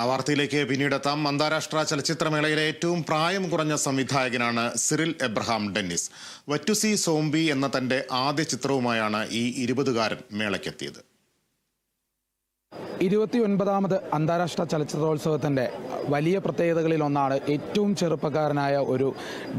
ആ വാർത്തയിലേക്ക് പിന്നീടെത്താം. അന്താരാഷ്ട്ര ചലച്ചിത്രമേളയിലെ ഏറ്റവും പ്രായം കുറഞ്ഞ സംവിധായകനാണ് സിറിൽ എബ്രഹാം ഡെന്നിസ്. വറ്റുസി സോംബി എന്ന തന്റെ ആദ്യ ചിത്രവുമായാണ് ഈ ഇരുപതുകാരൻ മേളയ്ക്കെത്തിയത്. ഇരുപത്തി ഒൻപതാമത് അന്താരാഷ്ട്ര ചലച്ചിത്രോത്സവത്തിന്റെ വലിയ പ്രത്യേകതകളിൽ ഒന്നാണ് ഏറ്റവും ചെറുപ്പക്കാരനായ ഒരു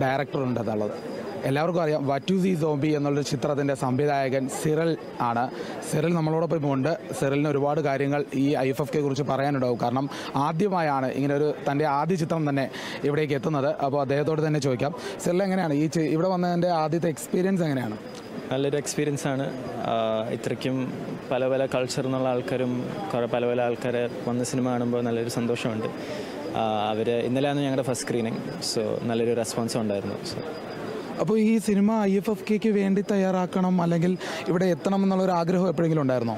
ഡയറക്ടർ ഉണ്ടെന്നുള്ളത് എല്ലാവർക്കും അറിയാം വറ്റൂസി സോംബി എന്നുള്ളൊരു ചിത്രത്തിന്റെ സംവിധായകൻ സിറൽ ആണ്. സിറൽ നമ്മളോടൊപ്പം ഉണ്ട്. സിറലിന് ഒരുപാട് കാര്യങ്ങൾ ഈ ഐ എഫ് എഫ് കെ കുറിച്ച് പറയാനുണ്ടാവും. കാരണം ആദ്യമായാണ് ഇങ്ങനെ ഒരു തന്റെ ആദ്യ ചിത്രം തന്നെ ഇവിടേക്ക് എത്തുന്നത്. അപ്പോൾ അദ്ദേഹത്തോട് തന്നെ ചോദിക്കാം. സിറൽ എങ്ങനെയാണ്? ഈ ഇവിടെ വന്നതിന്റെ ആദ്യത്തെ എക്സ്പീരിയൻസ് എങ്ങനെയാണ്? നല്ലൊരു എക്സ്പീരിയൻസ് ആണ്. ഇത്രയ്ക്കും പല പല കൾച്ചർ എന്നുള്ള ആൾക്കാരും പല പല ആൾക്കാരെ വന്ന സിനിമ കാണുമ്പോൾ നല്ലൊരു സന്തോഷമുണ്ട്. അവർ ഇന്നലെയാണ് ഞങ്ങളുടെ ഫസ്റ്റ് സ്ക്രീനിങ് സോ നല്ലൊരു റെസ്പോൺസും ഉണ്ടായിരുന്നു. സോ അപ്പോൾ ഈ സിനിമ ഐ എഫ് എഫ് കെക്ക് വേണ്ടി തയ്യാറാക്കണം അല്ലെങ്കിൽ ഇവിടെ എത്തണം എന്നുള്ള ഒരു ആഗ്രഹം എപ്പോഴെങ്കിലും ഉണ്ടായിരുന്നോ?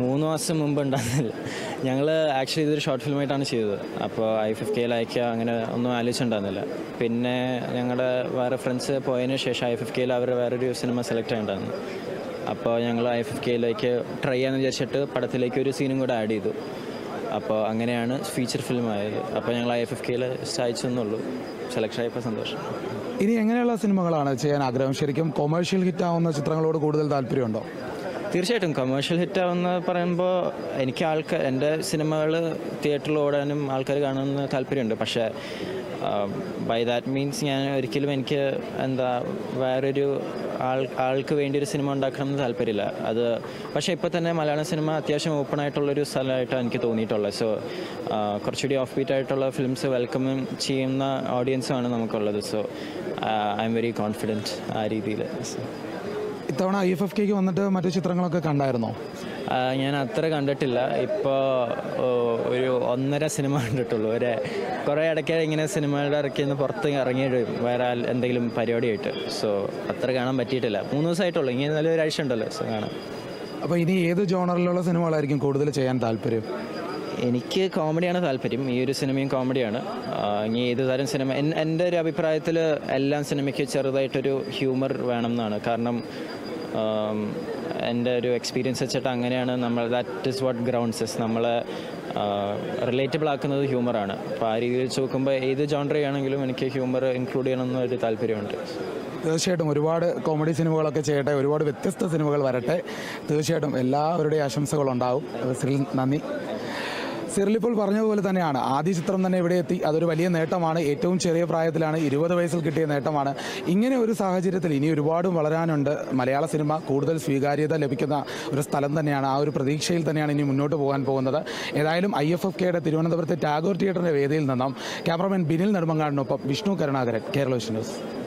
മൂന്ന് മാസം മുമ്പ് ഉണ്ടായിരുന്നില്ല. ഞങ്ങൾ ആക്ച്വലി ഇതൊരു ഷോർട്ട് ഫിലിമായിട്ടാണ് ചെയ്തത്. അപ്പോൾ ഐ ഫിഫ് കെയിൽ അയക്കുക അങ്ങനെ ഒന്നും ആലോചിച്ചിട്ടുണ്ടായിരുന്നില്ല. പിന്നെ ഞങ്ങളുടെ വേറെ ഫ്രണ്ട്സ് പോയതിന് ശേഷം ഐ ഫിഫ് കെയിൽ അവർ വേറൊരു സിനിമ സെലക്ട് ചെയ്തിട്ടുണ്ടായിരുന്നു അപ്പോൾ ഞങ്ങൾ ഐ ഫിഫ് കെയിലേക്ക് ട്രൈ ചെയ്യാന്ന് വിചാരിച്ചിട്ട് പടത്തിലേക്ക് ഒരു സീനും കൂടെ ആഡ് ചെയ്തു. അപ്പോൾ അങ്ങനെയാണ് ഫീച്ചർ ഫിലിം ആയത്. അപ്പോൾ ഞങ്ങൾ ഐ എഫ് എഫ് കെയിൽ എന്നുള്ളൂ സെലക്ഷൻ ആയപ്പോൾ സന്തോഷം. ഇനി എങ്ങനെയുള്ള സിനിമകളാണ് ചെയ്യാൻ ആഗ്രഹം? ശരിക്കും കൊമേഴ്ഷ്യൽ ഹിറ്റ് ആവുന്ന ചിത്രങ്ങളോട് കൂടുതൽ താല്പര്യമുണ്ടോ? തീർച്ചയായിട്ടും കമേഴ്ഷ്യൽ ഹിറ്റ് ആവുന്ന പറയുമ്പോൾ എനിക്ക് ആൾക്കാർ എന്റെ സിനിമകൾ തിയേറ്ററിൽ ഓടാനും ആൾക്കാർ കാണുന്ന താല്പര്യമുണ്ട്. പക്ഷേ ബൈ ദാറ്റ് മീൻസ് ഞാൻ ഒരിക്കലും എനിക്ക് എന്താ വേറൊരു ആൾ ആൾക്ക് വേണ്ടി ഒരു സിനിമ ഉണ്ടാക്കണം എന്ന് താല്പര്യമില്ല. അത് പക്ഷേ ഇപ്പോൾ തന്നെ മലയാള സിനിമ അത്യാവശ്യം ഓപ്പൺ ആയിട്ടുള്ളൊരു സ്ഥലമായിട്ടാണ് എനിക്ക് തോന്നിയിട്ടുള്ളത്. സോ കുറച്ചുകൂടി ഓഫ് ബീറ്റ് ആയിട്ടുള്ള ഫിലിംസ് വെൽക്കം ചെയ്യുന്ന ഓഡിയൻസുമാണ് നമുക്കുള്ളത്. So I M very confident ആ രീതിയിൽ ഇത്തവണ ഐ എഫ് എഫ് കെക്ക് വന്നിട്ട് മറ്റു ചിത്രങ്ങളൊക്കെ കണ്ടായിരുന്നോ? ഞാൻ അത്ര കണ്ടിട്ടില്ല. ഇപ്പോൾ ഒരു ഒന്നര സിനിമ കണ്ടിട്ടുള്ളൂ. ഒരു കുറേ ഇടയ്ക്ക് ഇങ്ങനെ സിനിമകളുടെ ഇറക്കി നിന്ന് പുറത്ത് ഇറങ്ങിയിട്ട് വേറെ എന്തെങ്കിലും പരിപാടിയായിട്ട്. സോ അത്ര കാണാൻ പറ്റിയിട്ടില്ല. മൂന്ന് ദിവസമായിട്ടുള്ളൂ. ഇങ്ങനെ നല്ല ഒരാഴ്ച ഉണ്ടല്ലോ സോ കാണാം. അപ്പോൾ ഇനി ഏത് ജോണറിലുള്ള സിനിമകളായിരിക്കും കൂടുതൽ ചെയ്യാൻ താല്പര്യം? എനിക്ക് കോമഡിയാണ് താല്പര്യം. ഈ ഒരു സിനിമയും കോമഡിയാണ്. ഇനി ഏത് തരം സിനിമ? എൻ- എന്റെ ഒരു അഭിപ്രായത്തിൽ എല്ലാം സിനിമയ്ക്ക് ചെറുതായിട്ടൊരു ഹ്യൂമർ വേണം എന്നാണ്. കാരണം എന്റെ ഒരു എക്സ്പീരിയൻസ് വെച്ചിട്ട് അങ്ങനെയാണ് നമ്മൾ ദാറ്റ് ഇസ് വാട്ട് ഗ്രൗണ്ട്സസ് നമ്മളെ റിലേറ്റബിൾ ആക്കുന്നത് ഹ്യൂമറാണ് അപ്പോൾ ആ രീതിയിൽ വെച്ച് നോക്കുമ്പോൾ ഏത് ജോൺറയാണെങ്കിലും എനിക്ക് ഹ്യൂമർ ഇൻക്ലൂഡ് ചെയ്യണമെന്നൊരു താല്പര്യമുണ്ട്. തീർച്ചയായിട്ടും ഒരുപാട് കോമഡി സിനിമകളൊക്കെ ചെയ്യട്ടെ ഒരുപാട് വ്യത്യസ്ത സിനിമകൾ വരട്ടെ. തീർച്ചയായിട്ടും എല്ലാവരുടെയും ആശംസകളുണ്ടാവും. നന്ദി. സിറിൽ ഇപ്പോൾ പറഞ്ഞതുപോലെ തന്നെയാണ്. ആദ്യ ചിത്രം തന്നെ ഇവിടെ എത്തി. അതൊരു വലിയ നേട്ടമാണ്. ഏറ്റവും ചെറിയ പ്രായത്തിലാണ് ഇരുപത് വയസ്സിൽ കിട്ടിയ നേട്ടമാണ്. ഇങ്ങനെ ഒരു സാഹചര്യത്തിൽ ഇനി ഒരുപാട് വളരാനുണ്ട്. മലയാള സിനിമ കൂടുതൽ സ്വീകാര്യത ലഭിക്കുന്ന ഒരു സ്ഥലം തന്നെയാണ്. ആ ഒരു പ്രതീക്ഷയിൽ തന്നെയാണ് ഇനി മുന്നോട്ട് പോകാൻ പോകുന്നത്. ഏതായാലും ഐ എഫ് എഫ് കെയുടെ തിരുവനന്തപുരത്തെ ടാഗോർ തിയേറ്ററിന്റെ വേദിയിൽ നിന്നും ക്യാമറമാൻ ബിനിൽ നെടുമങ്ങാടിനൊപ്പം വിഷ്ണു കരുണാകരൻ കേരള വിഷ്ണു ന്യൂസ്.